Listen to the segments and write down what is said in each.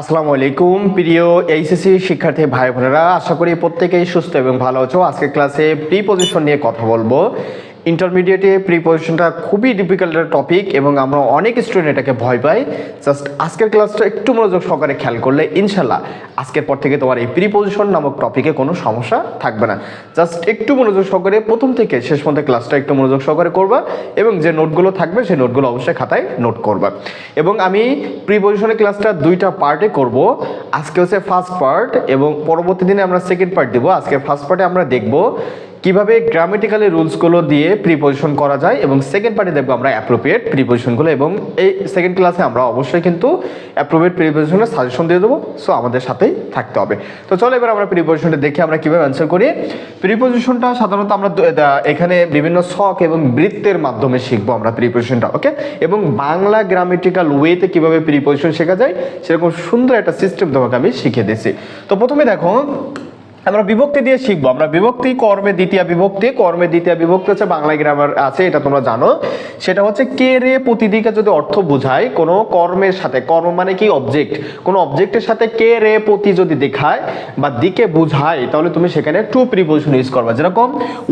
আসসালামু আলাইকুম, প্রিয় এইচএসসি শিক্ষার্থী ভাই বোনেরা আশা করি প্রত্যেকেই সুস্থ এবং ভালো আছো। আজকে ক্লাসে প্রি পজিশন নিয়ে কথা বলব। ইন্টারমিডিয়েটে প্রি পজিশনটা খুবই ডিফিকাল্ট একটা টপিক এবং আমরা অনেক স্টুডেন্ট এটাকে ভয় পাই। জাস্ট আজকের ক্লাসটা একটু মনোযোগ সহকারে খেয়াল করলে ইনশাল্লাহ আজকের পর থেকে তোমার এই প্রি পজিশন নামক টপিকে কোনো সমস্যা থাকবে না। জাস্ট একটু মনোযোগ সহকারে প্রথম থেকে শেষ পর্যন্ত ক্লাসটা একটু মনোযোগ সহকারে করবা এবং যে নোটগুলো থাকবে সেই নোটগুলো অবশ্যই খাতায় নোট করবা। এবং আমি প্রি পজিশনের ক্লাসটা দুইটা পার্টে করব। আজকে হচ্ছে ফার্স্ট পার্ট এবং পরবর্তী দিনে আমরা সেকেন্ড পার্ট দেবো। আজকে ফার্স্ট পার্টে আমরা দেখব কীভাবে গ্রামেটিক্যালি রুলসগুলো দিয়ে প্রিপোজিশন করা যায় এবং সেকেন্ড পার্টে দেখব আমরা অ্যাপ্রোপ্রিয়েট প্রিপোজিশনগুলো এবং এই সেকেন্ড ক্লাসে আমরা অবশ্যই কিন্তু অ্যাপ্রোপ্রিয়েট প্রিপোজিশনের সাজেশন দিয়ে দেবো। সো আমাদের সাথেই থাকতে হবে। তো চলো এবার আমরা প্রিপোজিশনটা দেখে, আমরা কীভাবে অ্যান্সার করি। প্রিপোজিশনটা সাধারণত আমরা এখানে বিভিন্ন শখ এবং বৃত্তের মাধ্যমে শিখব আমরা প্রিপোজিশনটা ওকে এবং বাংলা গ্রামেটিক্যাল ওয়েতে কীভাবে প্রিপোজিশন শেখা যায়, সেরকম সুন্দর একটা সিস্টেম তোমাকে আমি শিখিয়ে দিয়েছি। তো প্রথমে দেখো আমরা বিভক্তি দিয়ে শিখব। আমরা বিভক্তি, কর্মে দ্বিতীয় বিভক্তি। কর্মে দ্বিতীয় বিভক্তি হচ্ছে বাংলা গ্রামার আছে, এটা তোমরা জানো। সেটা হচ্ছে কে রে প্রতিদিকে যদি অর্থ বোঝায়, কোনো কর্মের সাথে, কর্ম মানে কি? অবজেক্ট কোনো অবজেক্টের সাথে কে রে প্রতি যদি দেখায় বা দিকে বোঝায়, তাহলে তুমি সেখানে টু প্রিপোজিশন ইউজ করবা। যেরকম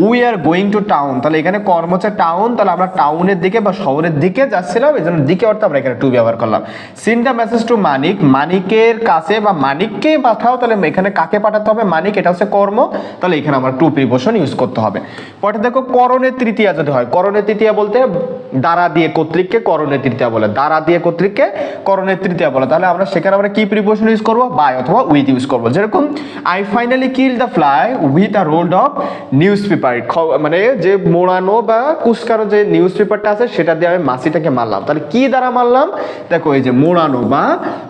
we are going to town তাহলে এখানে কর্ম হচ্ছে টাউন তাহলে আমরা টাউনের দিকে বা শহরের দিকে যাচ্ছিলাম, এই জন্য দিকে অর্থে আমরা এখানে টু ব্যবহার করলাম। সিনটা মেসেজ টু মানিক মানিকের কাছে বা মানিককে পাঠাও, তাহলে এখানে কাকে পাঠাতে হবে? মানিক, এটা হচ্ছে কর্ম, তাহলে এখানে আমরা টু প্রিপোজিশন ইউজ করতে হবে। পরে দেখো করণের তৃতীয়া যদি হয়, করণের তৃতীয়া বলতে দ্বারা দিয়ে কর্তৃককে, করণের তৃতীয়া বলে দ্বারা দিয়ে কর্তৃককে, করণের তৃতীয়া বলে। তাহলে আমরা সেখানে আমরা কি প্রিপোজিশন ইউজ করব? বাই অথবা উইথ ইউজ করব। যেরকম I finally kill the fly with a rolled of newspaper মানে যে মোড়ানো বা কুচকানো যে নিউজ পেপারটা আছে, সেটা দিয়ে আমি মাসিটাকে মারলাম। তাহলে কি দ্বারা মারলাম? দেখো এই যে মোড়ানো বা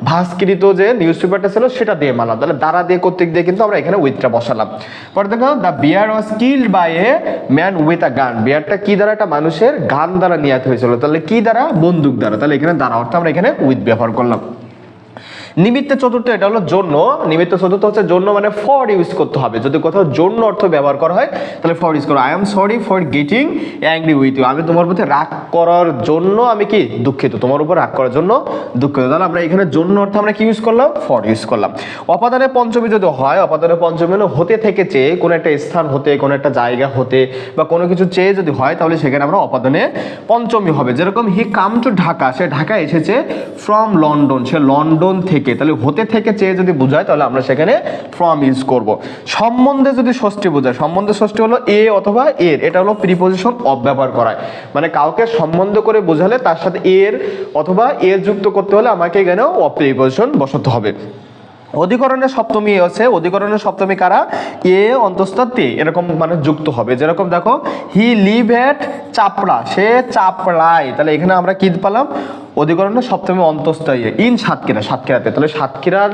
ভাস্কৃত যে নিউজ পেপারটা ছিল, সেটা দিয়ে মারলাম। তাহলে দ্বারা দিয়ে কর্তৃক দিয়ে কিন্তু আমরা এখানে উইথটা বসালাম। পরে দেখো the bear was killed by a man with a gun বিয়ারটা কি দ্বারা একটা মানুষের গান দ্বারা নিয়াত হয়েছিল? তাহলে কি দ্বারা? বন্দুক দ্বারা। তাহলে এখানে দ্বারা অর্থ আমরা এখানে উইথ ব্যবহার করলাম। নিমিত্ত চতুর্থ, এটা হলো জন্য। নিমিত্ত চতুর্থ হচ্ছে জন্য মানে ফর ইউজ করতে হবে। যদি কোথাও জন্য অর্থ ব্যবহার করা হয়, তাহলে ফর ইউজ করো। I am sorry for getting angry with you আমি তোমার প্রতি রাগ করার জন্য আমি কি দুঃখিত? তোমার উপর রাগ করার জন্য দুঃখিত। তাহলে আমরা এখানে জন্য অর্থ আমরা কি ইউজ করলাম? ফর ইউজ করলাম। অপাদানে পঞ্চমী যদি হয়, অপাদানে পঞ্চমী মানে হতে থেকে চেয়ে কোনো একটা স্থান হতে, কোনো একটা জায়গা হতে বা কোনো কিছু চেয়ে যদি হয়, তাহলে সেখানে আমরা অপাদানে পঞ্চমী হবে। যেরকম হি কাম টু ঢাকা, সে ঢাকা এসেছে ফ্রম লন্ডন সে লন্ডন থেকে তাহলে হতে থেকে চেয়ে যদি বোঝায়, তাহলে আমরা সেখানে ফ্রম ইউজ করব। সম্বন্ধে যদি ষষ্ঠী বোঝায়, সম্বন্ধে ষষ্ঠী হলো এ অথবা এর, এটা হলো প্রিপোজিশন অফ ব্যবহার করায় মানে কাউকে সম্বন্ধ করে বোঝালে তার সাথে এর অথবা এর যুক্ত করতে হলে আমাকে এখানে অফ প্রিপোজিশন বসাতে হবে। অধিকরণের সপ্তমী আছে অধিকরণের সপ্তমী কারা? এ অন্তস্থ তে, এরকম মানে যুক্ত হবে। যেরকম দেখো হি লিভ এট চাপড়া, সে চাপড়ায়। তাহলে এখানে আমরা কি পেলাম? অধিকরণের সপ্তমী অন্তস্থ ইয়ে ইন সাতক্ষীরা সাতক্ষীরাতে তাহলে সাতক্ষীরার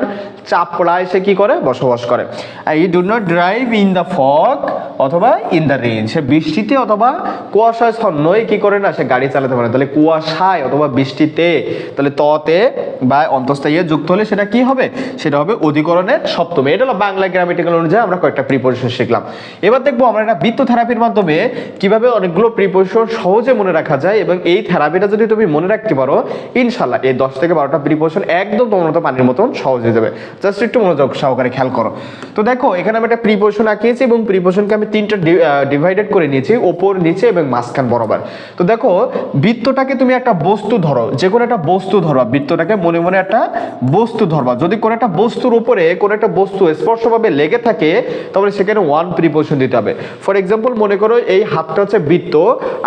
চাপড়ায় সে কি করে? বসবাস করে। I do not drive in the fog অথবা ইন দ্য রেইন সে বৃষ্টিতে অথবা কুয়াশায় ছন্নই কি করে না? সে গাড়ি চালাতে পারে তাহলে কুয়াশায় অথবা বৃষ্টিতে। তাহলে ততে বা অন্তস্থ ইয়ে যুক্ত হলে সেটা কি হবে? সেটা হবে অধিকরণের সপ্তমী। এটা হলো বাংলা গ্রামেটিক্যাল অনুযায়ী আমরা কয়েকটা প্রিপোজিশন শিখলাম। এবার দেখব আমরা একটা বৃত্ত থেরাপির মাধ্যমে কীভাবে অনেকগুলো প্রিপোজিশন সহজে মনে রাখা যায় এবং এই থেরাপিটা যদি তুমি মনে রাখতে পারো ইনশাল্লাহ এই দশ থেকে বারোটা প্রিপোজিশন একদম তোমার মতো পানির মতন সহজ হয়ে যাবে। জাস্ট একটু মনোযোগ সহকারে খেয়াল করো। তো দেখো, এখানে আমি একটা প্রিপোজিশন আঁকিয়েছি এবং প্রিপোজিশনকে আমি তিনটা ডিভাইডেড করে নিয়েছি, ওপর, নিচে এবং মাঝখান বরাবর। তো দেখো, বৃত্তটাকে তুমি একটা বস্তু ধরো, যে কোনো একটা বস্তু ধরবা বৃত্তটাকে মনে মনে একটা বস্তু ধরবা। যদি কোনো একটা বস্তুর উপরে কোনো একটা বস্তু স্পর্শভাবে লেগে থাকে, তাহলে সেখানে ওয়ান প্রিপোজিশন দিতে হবে। ফর এক্সাম্পল মনে করো এই হাতটা হচ্ছে বৃত্ত,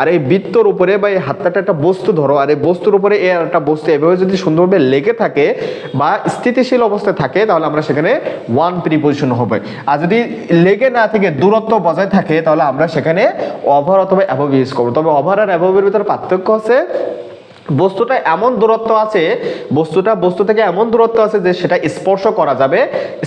আর এই বৃত্তর উপরে বা এই হাতটা একটা বস্তু ধরো, আর এই বস্তুর উপরে একটা বস্তু এভাবে যদি সুন্দরভাবে লেগে থাকে বা স্থিতিশীল অবস্থায় থাকে, তাহলে আমরা সেখানে ওয়ান প্রিপোজিশন হবে। আর যদি লেগে না থেকে, দূরত্ব বজায় থাকে, তাহলে আমরা সেখানে ওভার অথবা অ্যাভব ইউজ করব। তবে অভার আর অ্যাভবের ভিতরে পার্থক্য আছে বস্তুটা এমন দূরত্ব আছে, বস্তুটা, বস্তু থেকে এমন দূরত্ব আছে যে সেটা স্পর্শ করা যাবে।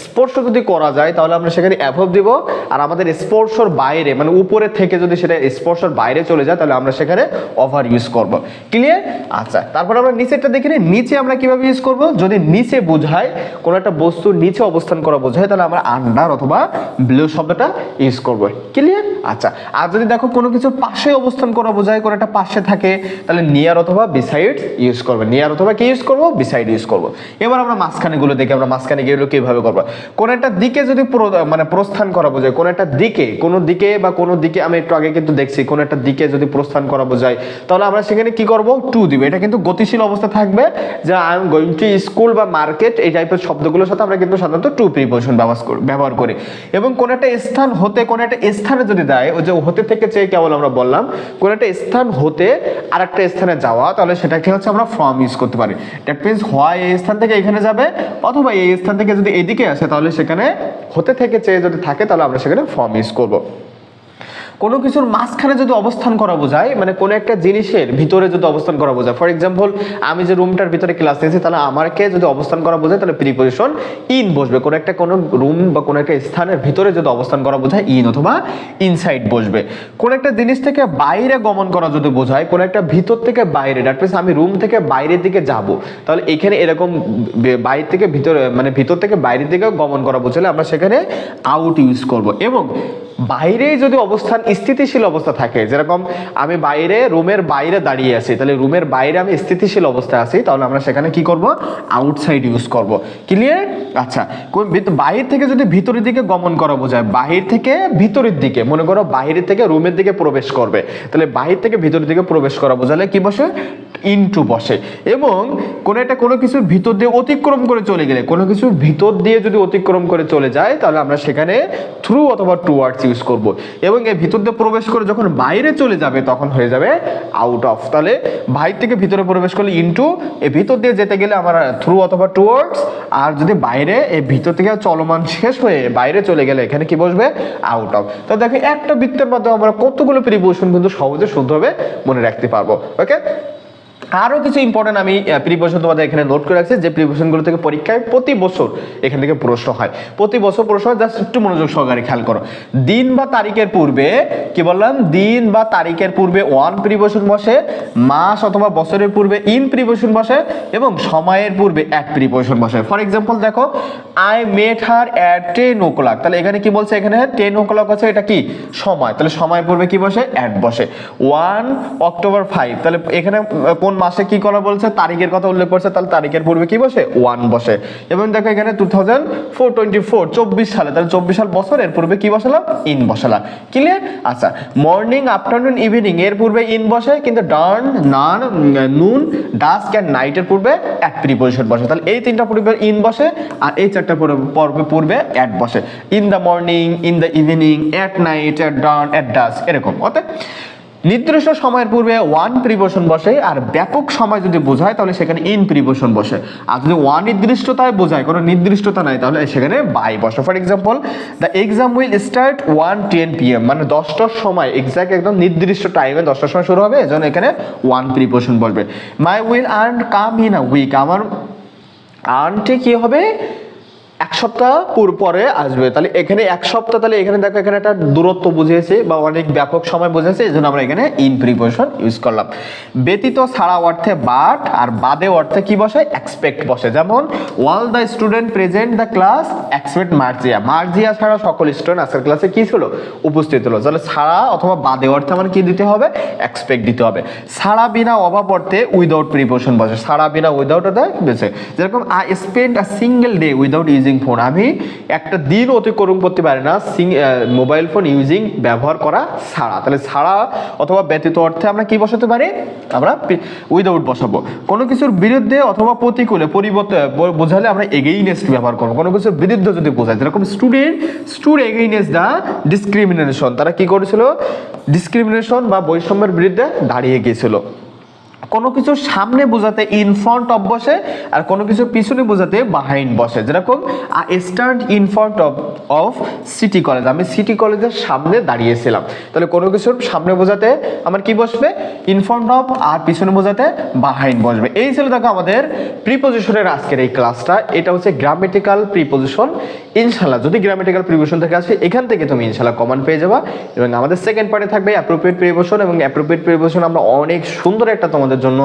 স্পর্শ যদি করা যায়, তাহলে আমরা সেখানে অ্যাভব দিব। আর আমাদের স্পর্শর বাইরে মানে উপরে থেকে যদি সেটা স্পর্শর বাইরে চলে যায়, তাহলে আমরা সেখানে ওভার ইউজ করব। ক্লিয়ার আচ্ছা তারপর আমরা নিচেরটা দেখে নিচে আমরা কীভাবে ইউজ করব? যদি নিচে বোঝায়, কোনো একটা বস্তু নিচে অবস্থান করা বোঝায়, তাহলে আমরা আন্ডার অথবা ব্লু শব্দটা ইউজ করব। ক্লিয়ার আচ্ছা আর যদি দেখো কোনো কিছুর পাশে অবস্থান করা বোঝায়, কোনো একটা পাশে থাকে, তাহলে নিয়ার অথবা বিসে বিসাইড ইউজ করব নিয়ার অথবা কি ইউজ করব বিসাইড ইউজ করব। এবার আমরা মাঝখানে গুলো দেখি, আমরা মাঝখানে গিয়ে কীভাবে করব। কোন একটা দিকে যদি মানে প্রস্থান করা বোঝায় কোন একটা দিকে, কোনো দিকে বা কোনো দিকে, আমি একটু আগে কিন্তু দেখছি কোন একটা দিকে যদি প্রস্থান করা বোঝায়, তাহলে আমরা সেখানে কি করব? টু দিবে। এটা কিন্তু গতিশীল অবস্থা থাকবে, যে I am going to school বা মার্কেট এই টাইপের শব্দগুলোর সাথে আমরা কিন্তু সাধারণত টু প্রিপোজিশন ব্যবহার করি এবং কোন একটা স্থান হতে কোন একটা স্থানে যদি দেয়, ওই যে হতে থেকে চেয়ে কেবল আমরা বললাম কোন একটা স্থান হতে আর একটা স্থানে যাওয়া, তাহলে সেটাকে হচ্ছে আমরা ফ্রম ইউজ করতে পারি। দ্যাট মিনস হয় এই স্থান থেকে এখানে যাবে? অথবা এই স্থান থেকে যদি এদিকে আসে, তাহলে সেখানে হতে থেকে চেয়ে যদি থাকে, তাহলে আমরা সেখানে ফর্ম ইউজ করব। কোনো কিছুর মাঝখানে যদি অবস্থান করা বোঝায় মানে কোনো একটা জিনিসের ভিতরে যদি অবস্থান করা বোঝায় ফর এক্সাম্পল আমি যে রুমটার ভিতরে ক্লাস নিয়েছি, তাহলে আমাকে যদি অবস্থান করা বোঝায়, তাহলে প্রিপোজিশন ইন বসবে। কোনো একটা কোনো রুম বা কোনো একটা স্থানের ভিতরে যদি অবস্থান করা বোঝায় ইন অথবা ইনসাইড বসবে। কোনো একটা জিনিস থেকে বাইরে গমন করা যদি বোঝায়, কোনো একটা ভিতর থেকে বাইরে দ্যাট মিনস আমি রুম থেকে বাইরের দিকে যাব, তাহলে এখানে এরকম বাইরে থেকে ভিতরে মানে ভিতর থেকে বাইরের দিকে গমন করা বোঝালে আমরা সেখানে আউট ইউজ করব। এবং বাইরে যদি অবস্থান স্থিতিশীল অবস্থা থাকে। যেরকম আমি বাইরে, রুমের বাইরে দাঁড়িয়ে আছি। তাহলে রুমের বাইরে আমি স্থিতিশীল অবস্থায় আছি, তাহলে আমরা সেখানে কি করব? আউটসাইড ইউজ করব। ক্লিয়ার আচ্ছা বাহির থেকে যদি ভিতরের দিকে গমন করা বোঝায়, বাহির থেকে ভিতরের দিকে, মনে করো বাহিরের থেকে রুমের দিকে প্রবেশ করবে। তাহলে বাহির থেকে ভিতরের দিকে প্রবেশ করা বোঝালে কি বসে? ইনটু বসে। এবং কোনো একটা কোনো কিছুর ভিতর দিয়ে অতিক্রম করে চলে গেলে, কোনো কিছুর ভিতর দিয়ে যদি অতিক্রম করে চলে যায়, তাহলে আমরা সেখানে থ্রু অথবা টুয়ার্ডস ইউজ করব। এবং এই ভিতর দিয়ে প্রবেশ করে যখন বাইরে চলে যাবে, তখন হয়ে যাবে আউট অফ তাহলে বাইরে থেকে ভিতরে প্রবেশ করলে ইনটু এই ভিতর দিয়ে যেতে গেলে আমার থ্রু অথবা টুয়ার্ডস আর যদি বাইরে এই ভিতর থেকে চলমান শেষ হয়ে বাইরে চলে গেলে এখানে কি বসবে? আউট অফ তো দেখো, একটা বৃত্তের মাধ্যমে আমরা কতগুলো প্রিপোজিশন কিন্তু সহজে শুদ্ধভাবে মনে রাখতে পারব। ওকে আরও কিছু ইম্পর্টেন্ট আমি প্রিপোজিশন তোমাদের এখানে নোট করে রাখছি, যে প্রিপোজিশনগুলো থেকে পরীক্ষায় প্রতি বছর এখান থেকে প্রশ্ন হয়। প্রতি বছর প্রশ্ন হয় জাস্ট একটু মনোযোগ সহকারে খেয়াল করো। দিন বা তারিখের পূর্বে, কি বললাম? দিন বা তারিখের পূর্বে ওয়ান প্রিপোজিশন বসে, মাস অথবা বছরের পূর্বে ইন প্রিপোজিশন বসে, এবং সময়ের পূর্বে এক প্রিপোজিশন বসে। ফর এক্সাম্পল দেখো I met her at ten o'clock তাহলে এখানে কি বলছে এখানে? টেন ও ক্লক আছে এটা কি? সময়। তাহলে সময়ের পূর্বে কি বসে? অ্যাট বসে। ওয়ান অক্টোবর ফাইভ তাহলে এখানে কোন মাসে কি করা বলছে? তারিখের কথা উল্লেখ করছে। তাহলে তারিখের পূর্বে কি বসে? ওয়ান বসে। এবং দেখো এখানে two thousand four twenty four চব্বিশ সালে। তাহলে চব্বিশ সাল বছর এর পূর্বে কি বসালাম? ইন বসালাম। ক্লিয়ার আচ্ছা। মর্নিং আফটারনুন ইভিনিং এর পূর্বে ইন বসে, কিন্তু ডান নান নুন ডাস্ক অ্যান্ড নাইটের পূর্বে অ্যাট প্রিপোজিশন বসে। তাহলে এই তিনটা পূর্বে ইন বসে, আর এই চারটা পূর্বে পর্বে পূর্বে অ্যাট বসে। In the morning in the evening at night at dawn at dusk এরকম অতএব নির্দিষ্ট সময়ের পূর্বে ওয়ান প্রিপোশন বসে, আর ব্যাপক সময় যদি বোঝায়, তাহলে সেখানে ইন প্রিপোশন বসে। আর যদি ওয়ান নির্দিষ্টতায় বোঝায়, কোনো নির্দিষ্টতা নাই, তাহলে সেখানে বাই বসে। For example the exam will start one ten P M মানে দশটার সময় এক্সাক্ট একদম নির্দিষ্ট টাইমে দশটার সময় শুরু হবে, এজন্য এখানে ওয়ান প্রিপোশন বসবে। My will earn come in a week আমার আর্নটি কি হবে? এক সপ্তাহ পুর- পরে আসবে। তাহলে এখানে এক সপ্তাহ, তাহলে এখানে দেখো, এখানে একটা দূরত্ব বুঝিয়েছে বা অনেক ব্যাপক সময় বুঝেছে এই জন্য আমরা এখানে ইন প্রিপোজিশন ইউজ করলাম। ব্যতীত ছাড়া অর্থে বাট আর বাদে অর্থে কি বসে এক্সপেক্ট বসে যেমন all the student present the class except Marzia Marzia ছাড়া সকল স্টুডেন্ট আজকের ক্লাসে কি ছিল? উপস্থিত হলো। তাহলে ছাড়া অথবা বাদে অর্থে আমার কি দিতে হবে? এক্সপেক্ট দিতে হবে। ছাড়া বিনা অভাব অর্থে উইদাউট প্রিপোজিশন বসে ছাড়া বিনা উইদাউট অর্থে বসে যেরকম I spend a single day without using phone আমি একটা দিন অতিক্রম করতে পারি না সিং মোবাইল ফোন ইউজিং ব্যবহার করা ছাড়া। তাহলে ছাড়া অথবা ব্যতীত অর্থে আমরা কি বসাতে পারি? আমরা উইদাউট বসাবো। কোনো কিছুর বিরুদ্ধে অথবা প্রতিকূলে পরিবর্তন ব- বোঝালে আমরা এগেইনেস্ট ব্যবহার করব। কোনো কিছুর বিরুদ্ধে যদি বোঝায়, যেরকম student stood against the discrimination তারা কি করেছিল? ডিসক্রিমিনেশন বা বৈষম্যের বিরুদ্ধে দাঁড়িয়ে গিয়েছিল। কোনো কিছুর সামনে বোঝাতে ইন ফ্রন্ট অফ বসে আর কোনো কিছুর পিছনে বোঝাতে বাহাইন্ড বসে। যেরকম stand in front of of city college আমি সিটি কলেজের সামনে দাঁড়িয়েছিলাম। তাহলে কোনো কিছুর সামনে বোঝাতে আমার কি বসবে? ইন ফ্রন্ট অফ আর পিছনে বোঝাতে বাহাইন্ড বসবে। এই ছিল দেখো আমাদের প্রিপোজিশনের আজকের এই ক্লাসটা এটা হচ্ছে গ্রামেটিক্যাল প্রিপোজিশন ইনশাল্লাহ যদি গ্রামেটিক্যাল প্রিপোজিশন থেকে আসে, এখান থেকে তুমি ইনশাল্লাহ কমন পেয়ে যাবা। এবং আমাদের সেকেন্ড পার্টে থাকবে অ্যাপ্রোপ্রিয়েট প্রিপোজিশন এবং অ্যাপ্রোপ্রিয়েট প্রিপোজিশন আমরা অনেক সুন্দর একটা তোমাদের জন্য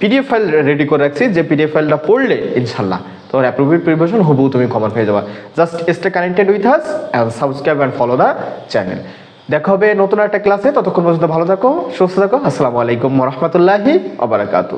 পিডিএফ ফাইল রেডি করে রাখছি। যে পিডিএফ ফাইলটা পড়লে ইনশাল্লাহ তোমার অ্যাপ্রোপ্রিয়েট প্রিপারেশন হবু তুমি কমন পেয়ে যাবা। Just stay connected with us and subscribe and follow the channel দেখা হবে নতুন একটা ক্লাসে ততক্ষণ পর্যন্ত ভালো থাকো, সুস্থ থাকো। আসসালামু আলাইকুম রহমতুল্লাহি আবরাকাতু